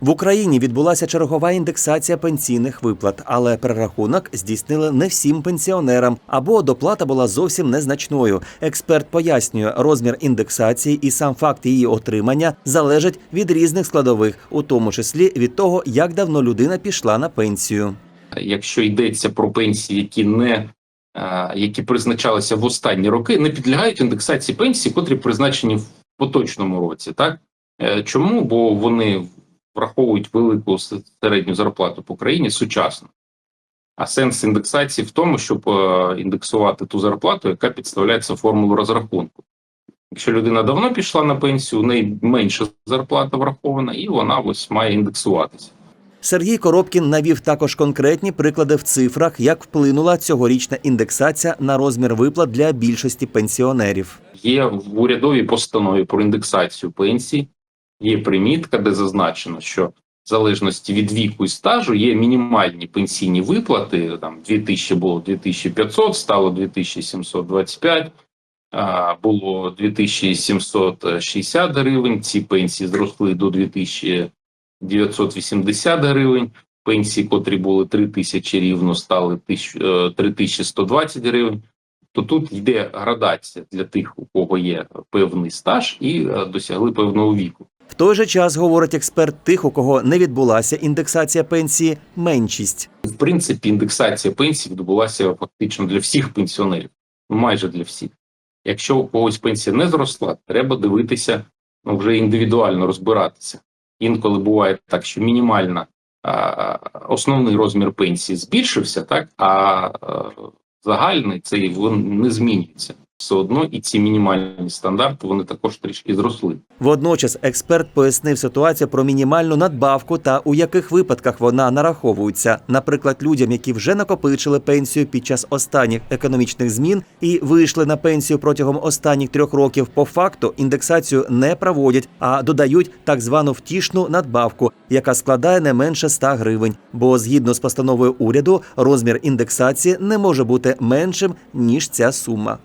В Україні відбулася чергова індексація пенсійних виплат, але перерахунок здійснили не всім пенсіонерам або доплата була зовсім незначною. Експерт пояснює, розмір індексації і сам факт її отримання залежить від різних складових, у тому числі від того, як давно людина пішла на пенсію. якщо йдеться про пенсії, які не е, які призначалися в останні роки, не підлягають індексації пенсій, котрі призначені в поточному році. Так Е, чому? Бо вони враховують велику середню зарплату по країні сучасно. А сенс індексації в тому, щоб е, індексувати ту зарплату, яка підставляється в формулу розрахунку. Якщо людина давно пішла на пенсію, у неї менша зарплата врахована, і вона ось має індексуватися. Сергій Коробкін навів також конкретні приклади в цифрах, як вплинула цьогорічна індексація на розмір виплат для більшості пенсіонерів. Є в урядовій постанові про індексацію пенсій, є примітка, де зазначено, що в залежності від віку і стажу є мінімальні пенсійні виплати. Там 2000 було 2500, стало 2725, а, було 2760 гривень. Ці пенсії зросли до 2980 гривень. Пенсії, котрі були 3000 рівно, стали 1000, е, 3120 гривень то тут йде градація для тих, у кого є певний стаж і е, досягли певного віку. В той же час, говорить експерт, тих, у кого не відбулася індексація пенсії, меншість. В принципі, індексація пенсій відбулася фактично для всіх пенсіонерів, майже для всіх. Якщо у когось пенсія не зросла, треба дивитися, ну вже індивідуально розбиратися. Інколи буває так, що мінімальна а, основний розмір пенсії збільшився, так а, а загальний цей він не змінюється. Все одно і ці мінімальні стандарти вони також трішки зросли. Водночас експерт пояснив ситуацію про мінімальну надбавку та у яких випадках вона нараховується. Наприклад, людям, які вже накопичили пенсію під час останніх економічних змін і вийшли на пенсію протягом останніх трьох років, по факту індексацію не проводять, а додають так звану втішну надбавку, яка складає не менше 100 гривень. Бо згідно з постановою уряду, розмір індексації не може бути меншим ніж ця сума.